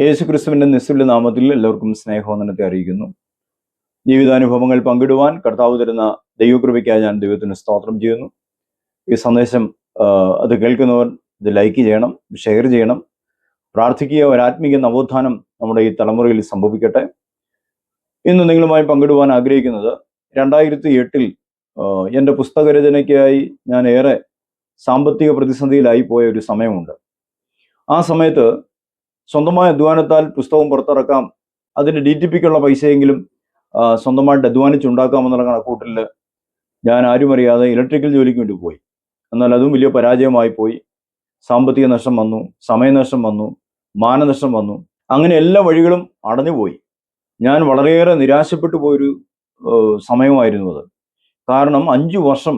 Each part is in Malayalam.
യേശു ക്രിസ്തുവിന്റെ നിസ്തുല്യ നാമത്തിൽ എല്ലാവർക്കും സ്നേഹവന്ദനത്തെ അറിയിക്കുന്നു. ജീവിതാനുഭവങ്ങൾ പങ്കിടുവാൻ കർത്താവ് തരുന്ന ദൈവകൃപയ്ക്കായി ഞാൻ ദൈവത്തിന് സ്തോത്രം ചെയ്യുന്നു. ഈ സന്ദേശം അത് കേൾക്കുന്നവർ ഇത് ലൈക്ക് ചെയ്യണം ഷെയർ ചെയ്യണം. പ്രാർത്ഥിക്കുക ഒരു ആത്മീയ നവോത്ഥാനം നമ്മുടെ ഈ തലമുറയിൽ സംഭവിക്കട്ടെ. ഇന്ന് നിങ്ങളുമായി പങ്കിടുവാൻ ആഗ്രഹിക്കുന്നത് രണ്ടായിരത്തി എട്ടിൽ എന്റെ പുസ്തകരചനയ്ക്കായി ഞാൻ ഏറെ സാമ്പത്തിക പ്രതിസന്ധിയിലായി പോയ ഒരു സമയമുണ്ട്. ആ സമയത്ത് സ്വന്തമായ അധ്വാനത്താൽ പുസ്തകം പുറത്തിറക്കാം അതിന് ഡി ടി പിക്കുള്ള പൈസയെങ്കിലും സ്വന്തമായിട്ട് അധ്വാനിച്ചുണ്ടാക്കാം എന്നുള്ള കണക്കൂട്ടലിൽ ഞാൻ ആരും അറിയാതെ ഇലക്ട്രിക്കൽ ജോലിക്ക് വേണ്ടി പോയി. എന്നാൽ അതും വലിയ പരാജയമായി പോയി. സാമ്പത്തിക നഷ്ടം വന്നു സമയനഷ്ടം വന്നു മാനനഷ്ടം വന്നു. അങ്ങനെ എല്ലാ വഴികളും അടഞ്ഞുപോയി ഞാൻ വളരെയേറെ നിരാശപ്പെട്ടു പോയൊരു സമയമായിരുന്നു അത്. കാരണം അഞ്ചു വർഷം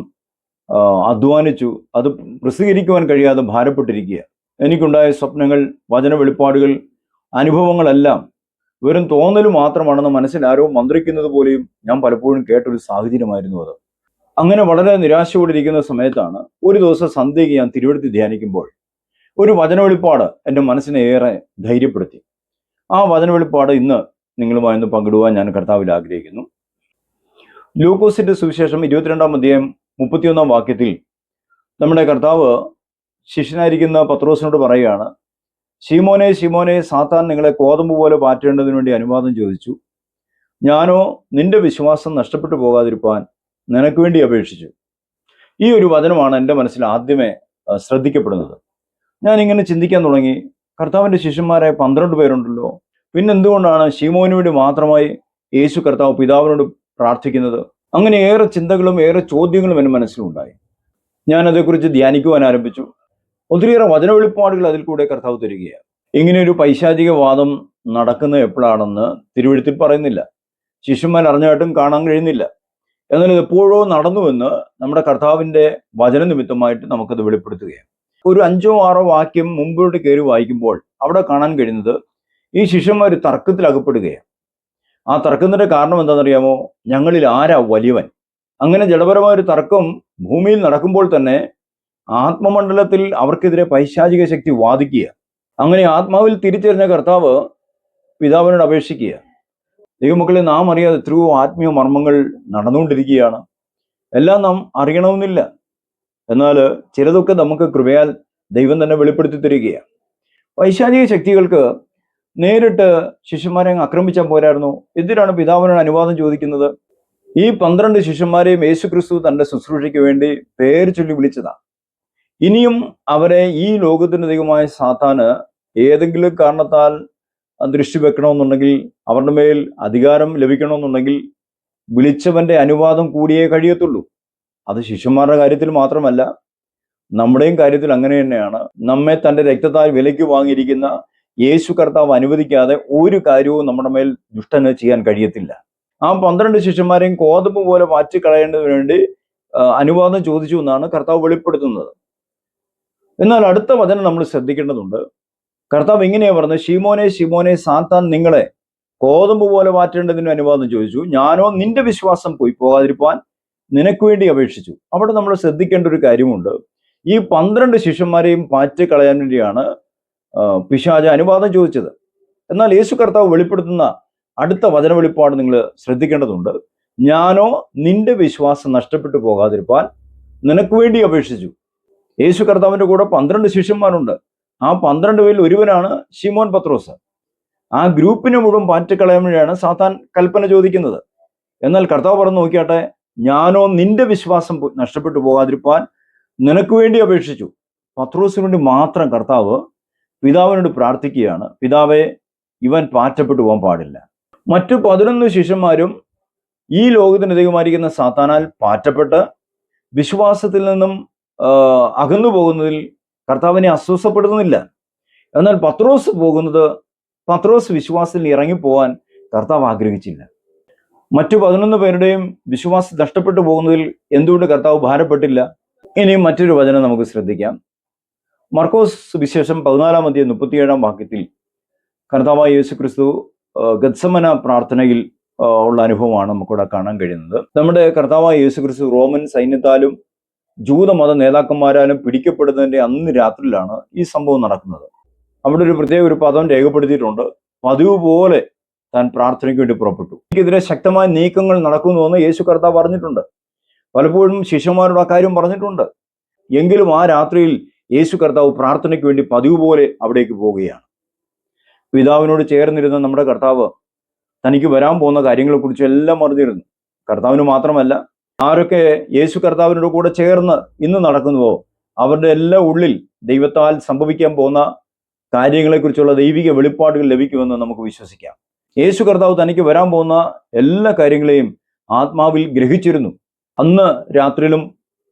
അധ്വാനിച്ചു. അത് പ്രസിദ്ധീകരിക്കുവാൻ കഴിയാതെ ഭാരപ്പെട്ടിരിക്കുക എനിക്കുണ്ടായ സ്വപ്നങ്ങൾ വചന വെളിപ്പാടുകൾ അനുഭവങ്ങളെല്ലാം വെറും തോന്നൽ മാത്രമാണെന്ന് മനസ്സിൽ ആരോ മന്ത്രിക്കുന്നത് പോലെയും ഞാൻ പലപ്പോഴും കേട്ടൊരു സാഹചര്യമായിരുന്നു അത്. അങ്ങനെ വളരെ നിരാശയോടിരിക്കുന്ന സമയത്താണ് ഒരു ദിവസം സന്ധ്യയ്ക്ക് ഞാൻ തിരുവെടുത്ത് ധ്യാനിക്കുമ്പോൾ ഒരു വചന വെളിപ്പാട് എന്റെ മനസ്സിനെ ഏറെ ധൈര്യപ്പെടുത്തി. ആ വചന വെളിപ്പാട് ഇന്ന് നിങ്ങളുമായി ഒന്ന് പങ്കിടുവാൻ ഞാൻ കർത്താവിൽ ആഗ്രഹിക്കുന്നു. ലൂക്കോസിന്റെ സുവിശേഷം ഇരുപത്തിരണ്ടാം അധ്യായം മുപ്പത്തിയൊന്നാം വാക്യത്തിൽ നമ്മുടെ കർത്താവ് ശിഷ്യനായിരിക്കുന്ന പത്രോസിനോട് പറയുകയാണ് ശീമോനെ ശീമോനെ സാത്താൻ നിങ്ങളെ കോതമ്പ് പോലെ പാറ്റേണ്ടതിന് വേണ്ടി അനുവാദം ചോദിച്ചു. ഞാനോ നിന്റെ വിശ്വാസം നഷ്ടപ്പെട്ടു പോകാതിരിപ്പാൻ നിനക്ക് വേണ്ടി അപേക്ഷിച്ചു. ഈ ഒരു വചനമാണ് എന്റെ മനസ്സിൽ ആദ്യമേ ശ്രദ്ധിക്കപ്പെടുന്നത്. ഞാൻ ഇങ്ങനെ ചിന്തിക്കാൻ തുടങ്ങി. കർത്താവിന്റെ ശിഷ്യന്മാരെ പന്ത്രണ്ട് പേരുണ്ടല്ലോ. പിന്നെ എന്തുകൊണ്ടാണ് ശീമോന് വേണ്ടി മാത്രമായി യേശു കർത്താവ് പിതാവിനോട് പ്രാർത്ഥിക്കുന്നത്? അങ്ങനെ ഏറെ ചിന്തകളും ഏറെ ചോദ്യങ്ങളും എന്റെ മനസ്സിലുണ്ടായി. ഞാൻ അതേക്കുറിച്ച് ധ്യാനിക്കുവാൻ ആരംഭിച്ചു. ഒത്തിരിയേറെ വചന വെളിപ്പാടുകൾ അതിൽ കൂടെ കർത്താവ് തരികയാണ്. ഇങ്ങനെ ഒരു പൈശാചിക വാദം നടക്കുന്നത് എപ്പോഴാണെന്ന് തിരുവഴുത്തിൽ പറയുന്നില്ല. ശിഷ്യന്മാർ അറിഞ്ഞായിട്ടും കാണാൻ കഴിയുന്നില്ല. എന്നാൽ ഇത് എപ്പോഴോ നടന്നുവെന്ന് നമ്മുടെ കർത്താവിന്റെ വചന നിമിത്തമായിട്ട് നമുക്കത് വെളിപ്പെടുത്തുകയാണ്. ഒരു അഞ്ചോ ആറോ വാക്യം മുമ്പോട്ട് കയറി വായിക്കുമ്പോൾ അവിടെ കാണാൻ കഴിയുന്നത് ഈ ശിഷ്യന്മാർ തർക്കത്തിൽ അകപ്പെടുകയാണ്. ആ തർക്കത്തിന്റെ കാരണം എന്താണെന്നറിയാമോ? ഞങ്ങളിൽ ആരാ വലിയവൻ? അങ്ങനെ ജഡപരമായ ഒരു തർക്കം ഭൂമിയിൽ നടക്കുമ്പോൾ തന്നെ ആത്മമണ്ഡലത്തിൽ അവർക്കെതിരെ പൈശാചിക ശക്തി വാദിക്കുക. അങ്ങനെ ആത്മാവിൽ തിരിച്ചറിഞ്ഞ കർത്താവ് പിതാവിനോട് അപേക്ഷിക്കുക. ദൈവമക്കളെ നാം അറിയാതെ എത്രയോ ആത്മീയ മർമ്മങ്ങൾ നടന്നുകൊണ്ടിരിക്കുകയാണ്. എല്ലാം നാം അറിയണമെന്നില്ല. എന്നാൽ ചിലതൊക്കെ നമുക്ക് കൃപയാൽ ദൈവം തന്നെ വെളിപ്പെടുത്തി തരികയാണ്. വൈശാചിക ശക്തികൾക്ക് നേരിട്ട് ശിഷ്യന്മാരെ ആക്രമിച്ചാൽ പോരായിരുന്നു. എന്തിനാണ് പിതാവിനോട് അനുവാദം ചോദിക്കുന്നത്? ഈ പന്ത്രണ്ട് ശിഷ്യന്മാരെയും യേശു ക്രിസ്തു തന്റെ ശുശ്രൂഷയ്ക്ക് വേണ്ടി പേര് ചൊല്ലി വിളിച്ചതാണ് ഇനിയും അവരെ ഈ ലോകത്തിന്റെ ദൈവമായ സാത്താന് ഏതെങ്കിലും കാരണത്താൽ ദൃഷ്ടി വെക്കണമെന്നുണ്ടെങ്കിൽ അവരുടെ മേൽ അധികാരം ലഭിക്കണമെന്നുണ്ടെങ്കിൽ വിളിച്ചവന്റെ അനുവാദം കൂടിയേ കഴിയത്തുള്ളൂ. അത് ശിഷ്യന്മാരുടെ കാര്യത്തിൽ മാത്രമല്ല നമ്മുടെയും കാര്യത്തിൽ അങ്ങനെ തന്നെയാണ്. നമ്മെ തന്റെ രക്തത്താൽ വിലയ്ക്ക് വാങ്ങിയിരിക്കുന്ന യേശു കർത്താവ് അനുവദിക്കാതെ ഒരു കാര്യവും നമ്മുടെ മേൽ ദുഷ്ടന് ചെയ്യാൻ കഴിയത്തില്ല. ആ പന്ത്രണ്ട് ശിഷ്യന്മാരെയും കോതമ്പ് പോലെ മാറ്റിക്കളയേണ്ടതിന് വേണ്ടി അനുവാദം ചോദിച്ചു എന്നാണ് കർത്താവ് വെളിപ്പെടുത്തുന്നത്. എന്നാൽ അടുത്ത വചനം നമ്മൾ ശ്രദ്ധിക്കേണ്ടതുണ്ട്. കർത്താവ് ഇങ്ങനെയാ പറഞ്ഞത് ഷിമോനെ ഷിമോനെ സാത്താൻ നിങ്ങളെ കോതമ്പ് പോലെ മാറ്റേണ്ടതിന് അനുവാദം ചോദിച്ചു. ഞാനോ നിന്റെ വിശ്വാസം പോയി പോകാതിരിപ്പാൻ നിനക്ക് വേണ്ടി അപേക്ഷിച്ചു. അവിടെ നമ്മൾ ശ്രദ്ധിക്കേണ്ട ഒരു കാര്യമുണ്ട്. ഈ പന്ത്രണ്ട് ശിഷ്യന്മാരെയും മാറ്റിക്കളയാൻ വേണ്ടിയാണ് പിശാജ അനുവാദം ചോദിച്ചത്. എന്നാൽ യേശു കർത്താവ് വെളിപ്പെടുത്തുന്ന അടുത്ത വചന വെളിപ്പാട് നിങ്ങൾ ശ്രദ്ധിക്കേണ്ടതുണ്ട്. ഞാനോ നിന്റെ വിശ്വാസം നഷ്ടപ്പെട്ടു പോകാതിരിപ്പാൻ നിനക്ക് വേണ്ടി അപേക്ഷിച്ചു. യേശു കർത്താവിന്റെ കൂടെ പന്ത്രണ്ട് ശിഷ്യന്മാരുണ്ട്. ആ പന്ത്രണ്ട് പേരിൽ ഒരുവനാണ് ഷിമോൻ പത്രോസ്. ആ ഗ്രൂപ്പിനെ മുഴുവൻ പാറ്റിക്കളയാൻ വേണ്ടിയാണ് സാത്താൻ കൽപ്പന ചോദിക്കുന്നത്. എന്നാൽ കർത്താവ് പറഞ്ഞു നോക്കിയാട്ടെ ഞാനോ നിന്റെ വിശ്വാസം നഷ്ടപ്പെട്ടു പോകാതിരിപ്പാൻ നിനക്ക് വേണ്ടി അപേക്ഷിച്ചു. പത്രോസിന് വേണ്ടി മാത്രം കർത്താവ് പിതാവിനോട് പ്രാർത്ഥിക്കുകയാണ്. പിതാവെ ഇവൻ പാറ്റപ്പെട്ടു പോകാൻ പാടില്ല. മറ്റു പതിനൊന്ന് ശിഷ്യന്മാരും ഈ ലോകത്തിന് ദൈവമായിരിക്കുന്ന സാത്താനാൽ പാറ്റപ്പെട്ട് വിശ്വാസത്തിൽ നിന്നും അകന്നു പോകുന്നതിൽ കർത്താവിനെ അസ്വസ്ഥപ്പെടുത്തുന്നില്ല. എന്നാൽ പത്രോസ് പോകുന്നത് പത്രോസ് വിശ്വാസത്തിൽ ഇറങ്ങിപ്പോവാൻ കർത്താവ് ആഗ്രഹിച്ചില്ല. മറ്റു പതിനൊന്ന് പേരുടെയും വിശ്വാസം നഷ്ടപ്പെട്ടു പോകുന്നതിൽ എന്തുകൊണ്ട് കർത്താവ് ഭാരപ്പെട്ടില്ല? ഇനിയും മറ്റൊരു വചനം നമുക്ക് ശ്രദ്ധിക്കാം. മർക്കോസ് വിശേഷം പതിനാലാം മതി മുപ്പത്തിയേഴാം വാക്യത്തിൽ കർത്താവായ യേശു ക്രിസ്തു ഗത്സമന പ്രാർത്ഥനയിൽ ഉള്ള അനുഭവമാണ് നമുക്കിവിടെ കാണാൻ കഴിയുന്നത്. നമ്മുടെ കർത്താവായ യേശു ക്രിസ്തു റോമൻ സൈന്യത്താലും ജൂതമത നേതാക്കന്മാരാലും പിടിക്കപ്പെടുന്നതിന്റെ അന്ന് രാത്രിയിലാണ് ഈ സംഭവം നടക്കുന്നത്. അവിടെ ഒരു പ്രത്യേക ഒരു പദം രേഖപ്പെടുത്തിയിട്ടുണ്ട്. പതിവ് പോലെ താൻ പ്രാർത്ഥനയ്ക്ക് വേണ്ടി പുറപ്പെട്ടു. എനിക്കെതിരെ ശക്തമായ നീക്കങ്ങൾ നടക്കുന്നുവെന്ന് യേശു കർത്താവ് പറഞ്ഞിട്ടുണ്ട്. പലപ്പോഴും ശിഷ്യന്മാരോട് കാര്യം പറഞ്ഞിട്ടുണ്ട്. എങ്കിലും ആ രാത്രിയിൽ യേശു കർത്താവ് പ്രാർത്ഥനയ്ക്ക് വേണ്ടി പതിവ് പോലെ അവിടേക്ക് പോവുകയാണ്. പിതാവിനോട് ചേർന്നിരുന്ന നമ്മുടെ കർത്താവ് തനിക്ക് വരാൻ പോകുന്ന കാര്യങ്ങളെക്കുറിച്ച് എല്ലാം അറിഞ്ഞിരുന്നു. കർത്താവിന് മാത്രമല്ല ആരൊക്കെ യേശു കർത്താവിനോട് കൂടെ ചേർന്ന് ഇന്ന് നടക്കുന്നുവോ അവരുടെ എല്ലാ ഉള്ളിൽ ദൈവത്താൽ സംഭവിക്കാൻ പോകുന്ന കാര്യങ്ങളെക്കുറിച്ചുള്ള ദൈവിക വെളിപ്പാടുകൾ ലഭിക്കുമെന്ന് നമുക്ക് വിശ്വസിക്കാം. യേശു കർത്താവ് തനിക്ക് വരാൻ പോകുന്ന എല്ലാ കാര്യങ്ങളെയും ആത്മാവിൽ ഗ്രഹിച്ചിരുന്നു. അന്ന് രാത്രിയിലും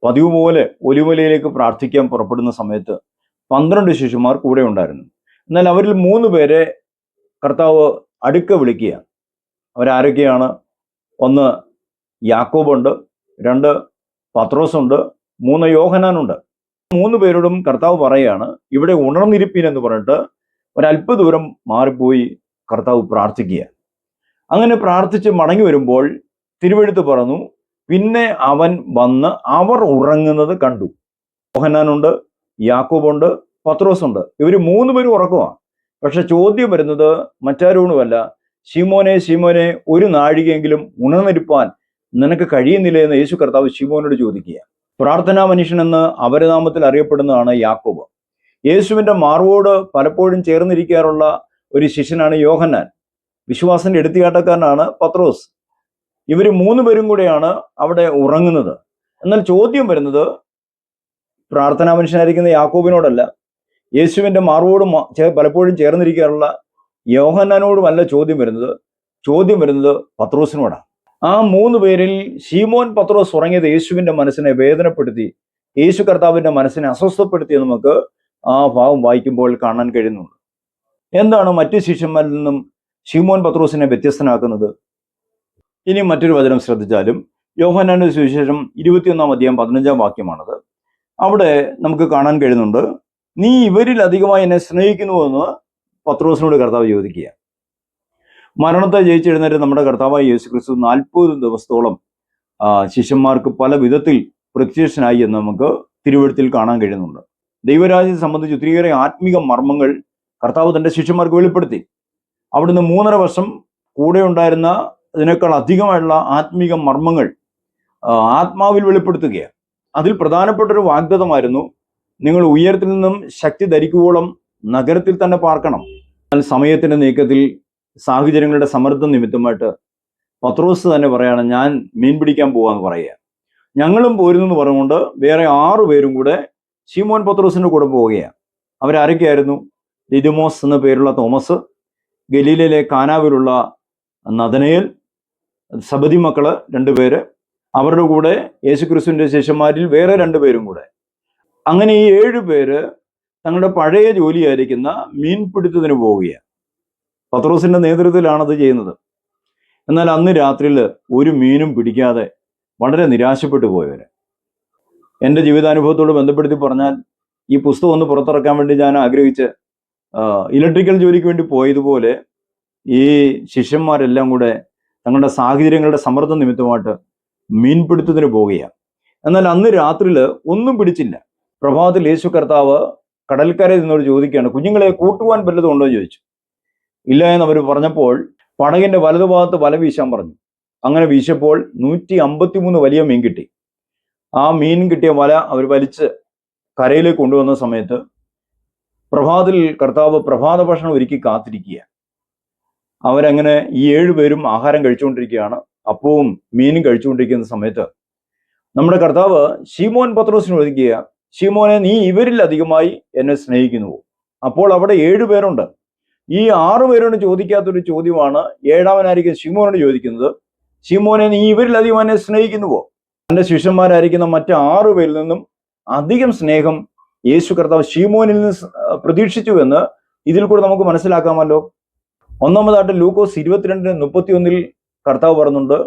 പതിവ് പോലെ ഒലിമലയിലേക്ക് പ്രാർത്ഥിക്കാൻ പുറപ്പെടുന്ന സമയത്ത് പന്ത്രണ്ട് ശിശുമാർ കൂടെ ഉണ്ടായിരുന്നു. എന്നാൽ അവരിൽ മൂന്ന് പേരെ കർത്താവ് അടുക്ക വിളിക്കുക അവരാരൊക്കെയാണ്? ഒന്ന് യാക്കോബുണ്ട് രണ്ട് പത്രോസുണ്ട് മൂന്ന് യോഹനാനുണ്ട്. മൂന്ന് പേരോടും കർത്താവ് പറയുകയാണ് ഇവിടെ ഉണർന്നിരിപ്പീൻ എന്ന് പറഞ്ഞിട്ട് ഒരല്പ ദൂരം മാറിപ്പോയി കർത്താവ് പ്രാർത്ഥിക്കുക. അങ്ങനെ പ്രാർത്ഥിച്ച് മടങ്ങി വരുമ്പോൾ തിരുവെഴുത്ത് പറഞ്ഞു പിന്നെ അവൻ വന്ന് അവർ ഉറങ്ങുന്നത് കണ്ടു. മോഹനാനുണ്ട് യാക്കോബുണ്ട് പത്രോസുണ്ട്. ഇവർ മൂന്ന് പേരും ഉറക്കുവാണ് പക്ഷെ ചോദ്യം വരുന്നത് മറ്റാരോടുമല്ല. ശിമോനെ ശിമോനെ ഒരു നാഴികയെങ്കിലും ഉണർന്നിരിപ്പാൻ നിനക്ക് കഴിയുന്നില്ല എന്ന് യേശു കർത്താവ് ശിമോനോട് ചോദിക്കുക പ്രാർത്ഥനാ മനുഷ്യൻ എന്ന് അപരനാമത്തിൽ അറിയപ്പെടുന്നതാണ് യാക്കോബ്. യേശുവിന്റെ മാർവോട് പലപ്പോഴും ചേർന്നിരിക്കാറുള്ള ഒരു ശിഷ്യനാണ് യോഹന്നാൻ. വിശ്വാസിന്റെ എടുത്തുകാട്ടക്കാരനാണ് പത്രോസ്. ഇവർ മൂന്ന് പേരും കൂടെയാണ് അവിടെ ഉറങ്ങുന്നത്. എന്നാൽ ചോദ്യം വരുന്നത് പ്രാർത്ഥനാ മനുഷ്യനായിരിക്കുന്ന യാക്കോബിനോടല്ല. യേശുവിന്റെ മാർവോട് പലപ്പോഴും ചേർന്നിരിക്കാറുള്ള യോഹന്നാനോടുമല്ല ചോദ്യം വരുന്നത്. ചോദ്യം വരുന്നത് പത്രോസിനോടാണ്. ആ മൂന്ന് പേരിൽ ഷീമോൻ പത്രോസ് ഉറങ്ങിയത് യേശുവിന്റെ മനസ്സിനെ വേദനപ്പെടുത്തി. യേശു കർത്താവിന്റെ മനസ്സിനെ അസ്വസ്ഥപ്പെടുത്തി നമുക്ക് ആ ഭാവം വായിക്കുമ്പോൾ കാണാൻ കഴിയുന്നുണ്ട്. എന്താണ് മറ്റു ശിഷ്യന്മാരിൽ നിന്നും ഷീമോൻ പത്രോസിനെ വ്യത്യസ്തനാക്കുന്നത്? ഇനി മറ്റൊരു വചനം ശ്രദ്ധിച്ചാലും യോഹനാന സുവിശേഷം ഇരുപത്തിയൊന്നാം അധ്യായം പതിനഞ്ചാം വാക്യമാണത്. അവിടെ നമുക്ക് കാണാൻ കഴിയുന്നുണ്ട് നീ ഇവരിൽ അധികമായി എന്നെ സ്നേഹിക്കുന്നുവെന്ന് പത്രോസിനോട് കർത്താവ് ചോദിക്കുക മരണത്തെ ജയിച്ചെഴുന്നേറ്റ് നമ്മുടെ കർത്താവായ യേശു ക്രിസ്തു നാൽപ്പത് ദിവസത്തോളം ശിഷ്യന്മാർക്ക് പല വിധത്തിൽ പ്രത്യക്ഷനായി എന്ന് നമുക്ക് തിരുവഴുത്തിൽ കാണാൻ കഴിയുന്നുണ്ട്. ദൈവരാജ്യത്തെ സംബന്ധിച്ച് ഒത്തിരിയേറെ ആത്മീക മർമ്മങ്ങൾ കർത്താവ് തന്റെ ശിഷ്യന്മാർക്ക് വെളിപ്പെടുത്തി. അവിടുന്ന് മൂന്നര വർഷം കൂടെ ഉണ്ടായിരുന്ന ഇതിനേക്കാൾ അധികമായിട്ടുള്ള ആത്മീക മർമ്മങ്ങൾ ആത്മാവിൽ വെളിപ്പെടുത്തുകയാണ്. അതിൽ പ്രധാനപ്പെട്ട ഒരു വാഗ്ദത്തമായിരുന്നു നിങ്ങൾ ഉയരത്തിൽ നിന്നും ശക്തി ധരിക്കുവോളം നഗരത്തിൽ തന്നെ പാർക്കണം. എന്നാൽ സമയത്തിന്റെ നീക്കത്തിൽ സാഹചര്യങ്ങളുടെ സമ്മർദ്ദം നിമിത്തമായിട്ട് പത്രോസ് തന്നെ പറയാണ് ഞാൻ മീൻ പിടിക്കാൻ പോവാന്ന് പറയുക ഞങ്ങളും പോരുന്നെന്ന് പറഞ്ഞുകൊണ്ട് വേറെ ആറു പേരും കൂടെ ഷീമോൻ പത്രോസിന്റെ കൂടെ പോവുകയാണ്. അവരാരൊക്കെയായിരുന്നു? ലിദിമോസ് എന്ന പേരുള്ള തോമസ് ഗലീലയിലെ കാനാവിലുള്ള നദനയിൽ സബതി മക്കൾ രണ്ടുപേര് അവരുടെ കൂടെ യേശുക്രിസ്തുവിന്റെ ശിഷ്യന്മാരിൽ വേറെ രണ്ടുപേരും കൂടെ. അങ്ങനെ ഈ ഏഴ് പേര് തങ്ങളുടെ പഴയ ജോലിയായിരിക്കുന്ന മീൻപിടുത്തത്തിന് പോവുകയാണ്. പത്രോസിന്റെ നേതൃത്വത്തിലാണ് അത് ചെയ്യുന്നത്. എന്നാൽ അന്ന് രാത്രിയിൽ ഒരു മീനും പിടിക്കാതെ വളരെ നിരാശപ്പെട്ടു പോയവര്. എന്റെ ജീവിതാനുഭവത്തോട് ബന്ധപ്പെടുത്തി പറഞ്ഞാൽ ഈ പുസ്തകം ഒന്ന് പുറത്തിറക്കാൻ വേണ്ടി ഞാൻ ആഗ്രഹിച്ച് ഇലക്ട്രിക്കൽ ജോലിക്ക് വേണ്ടി പോയതുപോലെ ഈ ശിഷ്യന്മാരെല്ലാം കൂടെ തങ്ങളുടെ സാഹചര്യങ്ങളുടെ സമ്മർദ്ദം നിമിത്തമായിട്ട് മീൻപിടുത്തത്തിന് പോവുകയാണ്. എന്നാൽ അന്ന് രാത്രിയിൽ ഒന്നും പിടിച്ചില്ല. പ്രഭാതത്തിൽ യേശു കർത്താവ് കടൽക്കരയിൽ നിന്നോട് ചോദിക്കുകയാണ് കുഞ്ഞുങ്ങളെ കൂട്ടുവാൻ വല്ലതും ഉണ്ടോ? എന്ന് ചോദിച്ചു. ഇല്ല എന്ന് അവർ പറഞ്ഞപ്പോൾ പടകിന്റെ വലതുഭാഗത്ത് വല വീശാൻ പറഞ്ഞു. അങ്ങനെ വീശപ്പോൾ നൂറ്റി അമ്പത്തിമൂന്ന് വലിയ മീൻ കിട്ടി. ആ മീൻ കിട്ടിയ വല അവർ വലിച്ച് കരയിലേക്ക് കൊണ്ടുവന്ന സമയത്ത് പ്രഭാതത്തിൽ കർത്താവ് പ്രഭാത ഭക്ഷണം ഒരുക്കി കാത്തിരിക്കുക അവരങ്ങനെ ഈ ഏഴുപേരും ആഹാരം കഴിച്ചുകൊണ്ടിരിക്കുകയാണ്. അപ്പവും മീനും കഴിച്ചുകൊണ്ടിരിക്കുന്ന സമയത്ത് നമ്മുടെ കർത്താവ് ഷീമോൻ പത്രോസിന് ഒതുക്കുക ഷീമോനെ നീ ഇവരിൽ അധികമായി എന്നെ സ്നേഹിക്കുന്നു അപ്പോൾ അവിടെ ഏഴുപേരുണ്ട് ഈ ആറു പേരോട് ചോദിക്കാത്തൊരു ചോദ്യമാണ് ഏഴാമനായിരിക്കും ശിമോനോട് ചോദിക്കുന്നത്. ശിമോനെ നീ ഇവരിലധികം എന്നെ സ്നേഹിക്കുന്നുവോ? തന്റെ ശിഷ്യന്മാരായിരിക്കുന്ന മറ്റ് ആറു പേരിൽ നിന്നും അധികം സ്നേഹം യേശു കർത്താവ് ശിമോനിൽ നിന്ന് പ്രതീക്ഷിച്ചു എന്ന് ഇതിൽ കൂടെ നമുക്ക് മനസ്സിലാക്കാമല്ലോ. ഒന്നാമതായിട്ട് ലൂക്കോസ് ഇരുപത്തിരണ്ടിന് മുപ്പത്തിയൊന്നിൽ കർത്താവ് പറഞ്ഞുണ്ട്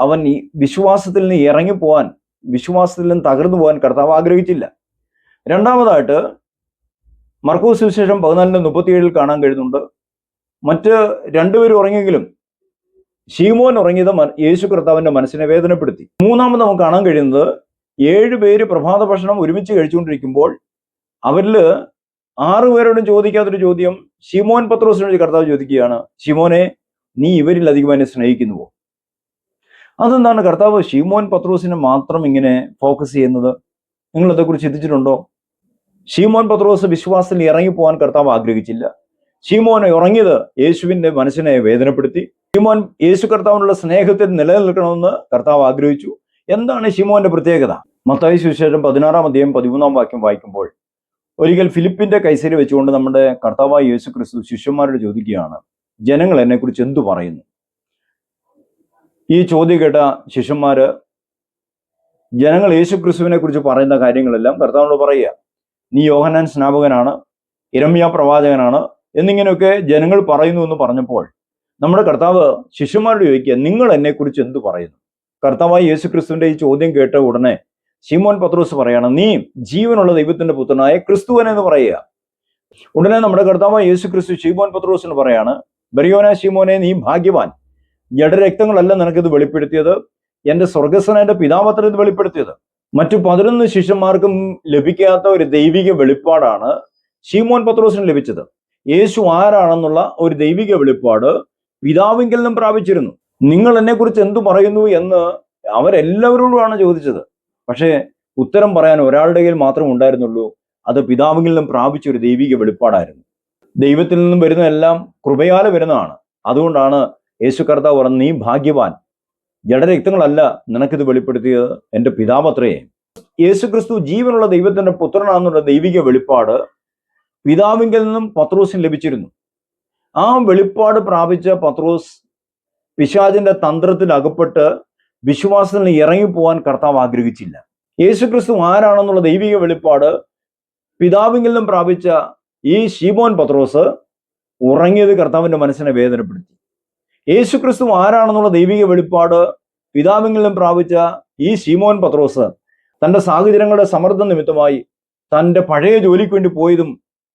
അവൻ ഈ വിശ്വാസത്തിൽ നിന്ന് ഇറങ്ങിപ്പോവാൻ വിശ്വാസത്തിൽ നിന്ന് തകർന്നു പോകാൻ കർത്താവ് ആഗ്രഹിച്ചില്ല. രണ്ടാമതായിട്ട് മർക്കോസ് സുവിശേഷം പതിനാലിന് മുപ്പത്തിയേഴിൽ കാണാൻ കഴിയുന്നുണ്ട്. മറ്റ് രണ്ടുപേരും ഉറങ്ങിയെങ്കിലും ഷീമോൻ ഉറങ്ങിയത് യേശു കർത്താവിന്റെ മനസ്സിനെ വേദനപ്പെടുത്തി. മൂന്നാമത് നമുക്ക് കാണാൻ കഴിയുന്നത് ഏഴ് പേര് പ്രഭാത ഭക്ഷണം ഒരുമിച്ച് കഴിച്ചുകൊണ്ടിരിക്കുമ്പോൾ അവരിൽ ആറുപേരോടും ചോദിക്കാത്തൊരു ചോദ്യം ഷിമോൻ പത്രോസിനോട് കർത്താവ് ചോദിക്കുകയാണ് ഷിമോനെ നീ ഇവരിൽ അധികം എന്നെ സ്നേഹിക്കുന്നുവോ? അതെന്താണ് കർത്താവ് ഷിമോൻ പത്രോസിനെ മാത്രം ഇങ്ങനെ ഫോക്കസ് ചെയ്യുന്നത്? നിങ്ങൾ അതേക്കുറിച്ച് ചിന്തിച്ചിട്ടുണ്ടോ? ഷീമോൻ പത്രോസ് വിശ്വാസത്തിൽ ഇറങ്ങിപ്പോവാൻ കർത്താവ് ആഗ്രഹിച്ചില്ല. ഷീമോൻ ഇറങ്ങിയത് യേശുവിന്റെ മനസ്സിനെ വേദനപ്പെടുത്തി. ഷീമോൻ യേശു കർത്താവിനുള്ള സ്നേഹത്തിൽ നിലനിൽക്കണമെന്ന് കർത്താവ് ആഗ്രഹിച്ചു. എന്താണ് ഷീമോന്റെ പ്രത്യേകത? മത്തായി സുവിശേഷം പതിനാറാം അധ്യായം പതിമൂന്നാം വാക്യം വായിക്കുമ്പോൾ ഒരിക്കൽ ഫിലിപ്പിന്റെ കൈസരി വെച്ചുകൊണ്ട് നമ്മുടെ കർത്താവായ യേശു ക്രിസ്തു ശിഷ്യന്മാരോട് ചോദിക്കുകയാണ് ജനങ്ങൾ എന്നെക്കുറിച്ച് എന്തു പറയുന്നു? ഈ ചോദ്യം കേട്ട ശിഷ്യന്മാര് ജനങ്ങൾ യേശു ക്രിസ്തുവിനെ കുറിച്ച് പറയുന്ന കാര്യങ്ങളെല്ലാം കർത്താവിനോട് പറയുക. നീ യോഹനാൻ സ്നാപകനാണ് ഇരമ്യ പ്രവാചകനാണ് എന്നിങ്ങനെയൊക്കെ ജനങ്ങൾ പറയുന്നു എന്ന് പറഞ്ഞപ്പോൾ നമ്മുടെ കർത്താവ് ശിഷ്യന്മാരോട് ചോദിക്കുക നിങ്ങൾ എന്നെക്കുറിച്ച് എന്തു പറയുന്നു? കർത്താവായ യേശു ക്രിസ്തുവിന്റെ ഈ ചോദ്യം കേട്ട ഉടനെ ശിമോൻ പത്രോസ് പറയാണ് നീ ജീവനുള്ള ദൈവത്തിന്റെ പുത്രനായ ക്രിസ്തുവൻ എന്ന് പറയുക. ഉടനെ നമ്മുടെ കർത്താവായ യേശു ക്രിസ്തു ശിമോൻ പത്രോസിന് പറയാണ് ബരിയോന ശിമോനെ നീ ഭാഗ്യവാൻ. ജഡരക്തങ്ങളല്ല നിനക്കിത് വെളിപ്പെടുത്തിയത്. എന്റെ സ്വർഗസ്വനായ പിതാപത്രം ഇത് വെളിപ്പെടുത്തിയത്. മറ്റു പതിനൊന്ന് ശിഷ്യന്മാർക്കും ലഭിക്കാത്ത ഒരു ദൈവിക വെളിപ്പാടാണ് ഷീമോൻ പത്രോസിന് ലഭിച്ചത്. യേശു ആരാണെന്നുള്ള ഒരു ദൈവിക വെളിപ്പാട് പിതാവിങ്കിൽ നിന്നും പ്രാപിച്ചിരുന്നു. നിങ്ങൾ എന്നെക്കുറിച്ച് എന്തു പറയുന്നു എന്ന് അവരെല്ലാവരോടുമാണ് ചോദിച്ചത്. പക്ഷേ ഉത്തരം പറയാൻ ഒരാളുടെ കയ്യിൽ മാത്രം ഉണ്ടായിരുന്നുള്ളൂ. അത് പിതാവിൽ നിന്നും പ്രാപിച്ച ഒരു ദൈവിക വെളിപ്പാടായിരുന്നു. ദൈവത്തിൽ നിന്നും വരുന്നതെല്ലാം കൃപയാലെ വരുന്നതാണ്. അതുകൊണ്ടാണ് യേശു കർത്താവ് പറഞ്ഞു നീ ഭാഗ്യവാൻ. ജഡരക്തങ്ങളല്ല നിനക്കിത് വെളിപ്പെടുത്തിയത് എന്റെ യേശു ക്രിസ്തു ജീവനുള്ള ദൈവത്തിന്റെ പുത്രനാണെന്നുള്ള ദൈവിക വെളിപ്പാട് പിതാവിങ്കിൽ നിന്നും പത്രോസിന് ലഭിച്ചിരുന്നു. ആ വെളിപ്പാട് പ്രാപിച്ച പത്രോസ് പിശാചിന്റെ തന്ത്രത്തിൽ അകപ്പെട്ട് വിശ്വാസത്തിൽ ഇറങ്ങി ഇറങ്ങിപ്പോവാൻ കർത്താവ് ആഗ്രഹിച്ചില്ല. യേശു ക്രിസ്തു ആരാണെന്നുള്ള ദൈവിക വെളിപ്പാട് പിതാവിങ്കിൽ നിന്നും പ്രാപിച്ച ഈ ഷീമോൻ പത്രോസ് ഉറങ്ങിയത് കർത്താവിന്റെ മനസ്സിനെ വേദനപ്പെടുത്തി. യേശു ക്രിസ്തു ആരാണെന്നുള്ള ദൈവിക വെളിപ്പാട് നിന്നും പ്രാപിച്ച ഈ ഷീമോൻ പത്രോസ് തന്റെ സാഹചര്യങ്ങളുടെ സമ്മർദ്ദം നിമിത്തമായി തന്റെ പഴയ ജോലിക്ക് വേണ്ടി പോയതും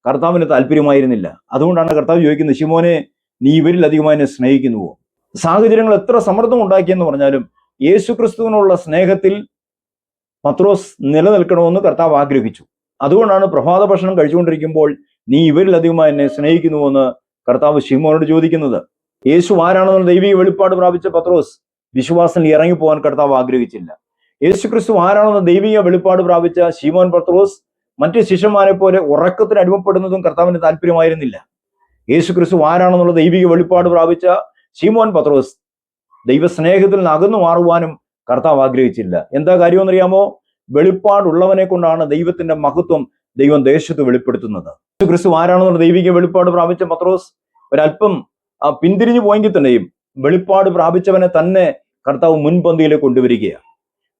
കർത്താവിന് താല്പര്യമായിരുന്നില്ല. അതുകൊണ്ടാണ് കർത്താവ് ചോദിക്കുന്നത് ഷിമോനെ നീ ഇവരിൽ അധികമായി എന്നെ സ്നേഹിക്കുന്നുവോ? സാഹചര്യങ്ങൾ എത്ര സമ്മർദ്ദം ഉണ്ടാക്കിയെന്ന് പറഞ്ഞാലും യേശു ക്രിസ്തുവിനുള്ള സ്നേഹത്തിൽ പത്രോസ് നിലനിൽക്കണമെന്ന് കർത്താവ് ആഗ്രഹിച്ചു. അതുകൊണ്ടാണ് പ്രഭാത ഭക്ഷണം കഴിച്ചുകൊണ്ടിരിക്കുമ്പോൾ നീ ഇവരിൽ അധികമായി എന്നെ സ്നേഹിക്കുന്നുവെന്ന് കർത്താവ് ഷിമോനോട് ചോദിക്കുന്നത്. യേശു ആരാണെന്നുള്ള ദൈവിക വെളിപ്പാട് പ്രാപിച്ച പത്രോസ് വിശ്വാസത്തിൽ ഇറങ്ങിപ്പോകാൻ കർത്താവ് ആഗ്രഹിച്ചില്ല. യേശു ക്രിസ്തു ആരാണെന്ന ദൈവിക വെളിപ്പാട് പ്രാപിച്ച ശീമോൻ പത്രോസ് മറ്റ് ശിഷ്യന്മാരെ പോലെ ഉറക്കത്തിന് അടിമപ്പെടുന്നതും കർത്താവിന് താല്പര്യമായിരുന്നില്ല. യേശു ക്രിസ്തു ആരാണെന്നുള്ള ദൈവിക വെളിപ്പാട് പ്രാപിച്ച ശീമോൻ പത്രോസ് ദൈവസ്നേഹത്തിൽ നിന്ന് അകന്നു മാറുവാനും കർത്താവ് ആഗ്രഹിച്ചില്ല. എന്താ കാര്യമെന്നറിയാമോ? വെളിപ്പാടുള്ളവനെ കൊണ്ടാണ് ദൈവത്തിന്റെ മഹത്വം ദൈവം ദേശത്ത് വെളിപ്പെടുത്തുന്നത്. ക്രിസ്തു ആരാണെന്നുള്ള ദൈവിക വെളിപ്പാട് പ്രാപിച്ച പത്രോസ് ഒരല്പം ആ, പിന്തിരിഞ്ഞു പോയെങ്കിൽ തന്നെയും വെളിപ്പാട് പ്രാപിച്ചവനെ തന്നെ കർത്താവ് മുൻപന്തിയിലേക്ക് കൊണ്ടുവരികയാണ്.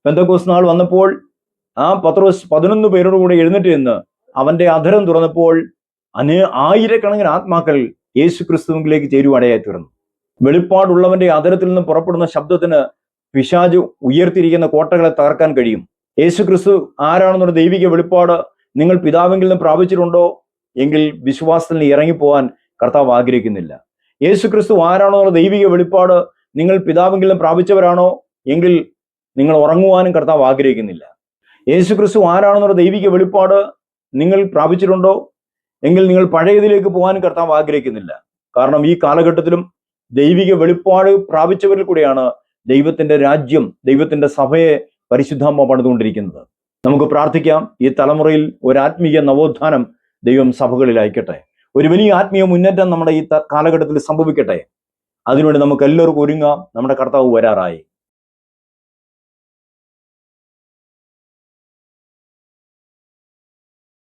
പെന്തക്കോസ് നാൾ വന്നപ്പോൾ ആ പത്രോസ് പതിനൊന്ന് പേരോട് കൂടെ എഴുന്നേറ്റ് നിന്ന് അവന്റെ അധരം തുറന്നപ്പോൾ അനേ ആയിരക്കണക്കിന് ആത്മാക്കൾ യേശു ക്രിസ്തുവിലേക്ക് ചേരുവാടയായി തീർന്നു. വെളിപ്പാടുള്ളവന്റെ അധരത്തിൽ നിന്ന് പുറപ്പെടുന്ന ശബ്ദത്തിന് പിശാജ് ഉയർത്തിയിരിക്കുന്ന കോട്ടകളെ തകർക്കാൻ കഴിയും. യേശു ക്രിസ്തു ആരാണെന്നുള്ള ദൈവിക വെളിപ്പാട് നിങ്ങൾ പിതാവെങ്കിൽ നിന്ന് പ്രാപിച്ചിട്ടുണ്ടോ? എങ്കിൽ വിശ്വാസത്തിൽ ഇറങ്ങിപ്പോവാൻ കർത്താവ് ആഗ്രഹിക്കുന്നില്ല. യേശു ക്രിസ്തു ആരാണോ എന്നുള്ള ദൈവിക വെളിപ്പാട് നിങ്ങൾ പിതാവെങ്കിലും പ്രാപിച്ചവരാണോ എങ്കിൽ നിങ്ങൾ ഉറങ്ങുവാനും കർത്താവ് ആഗ്രഹിക്കുന്നില്ല. യേശു ക്രിസ്തു ആരാണെന്നുള്ള ദൈവിക വെളിപ്പാട് നിങ്ങൾ പ്രാപിച്ചിട്ടുണ്ടോ? എങ്കിൽ നിങ്ങൾ പഴയതിലേക്ക് പോകാനും കർത്താവ് ആഗ്രഹിക്കുന്നില്ല. കാരണം ഈ കാലഘട്ടത്തിലും ദൈവിക വെളിപ്പാട് പ്രാപിച്ചവരിൽ കൂടെയാണ് ദൈവത്തിന്റെ രാജ്യം ദൈവത്തിന്റെ സഭയെ പരിശുദ്ധാമ്മ പണിതുകൊണ്ടിരിക്കുന്നത്. നമുക്ക് പ്രാർത്ഥിക്കാം. ഈ തലമുറയിൽ ഒരു ആത്മീയ നവോത്ഥാനം ദൈവം സഭകളിൽ അയക്കട്ടെ. ഒരു വലിയ ആത്മീയ മുന്നേറ്റം നമ്മുടെ ഈ കാലഘട്ടത്തിൽ സംഭവിക്കട്ടെ? അതിനുവേണ്ടി നമുക്ക് എല്ലാവർക്കും ഒരുങ്ങാം. നമ്മുടെ കർത്താവ് വരാറായി.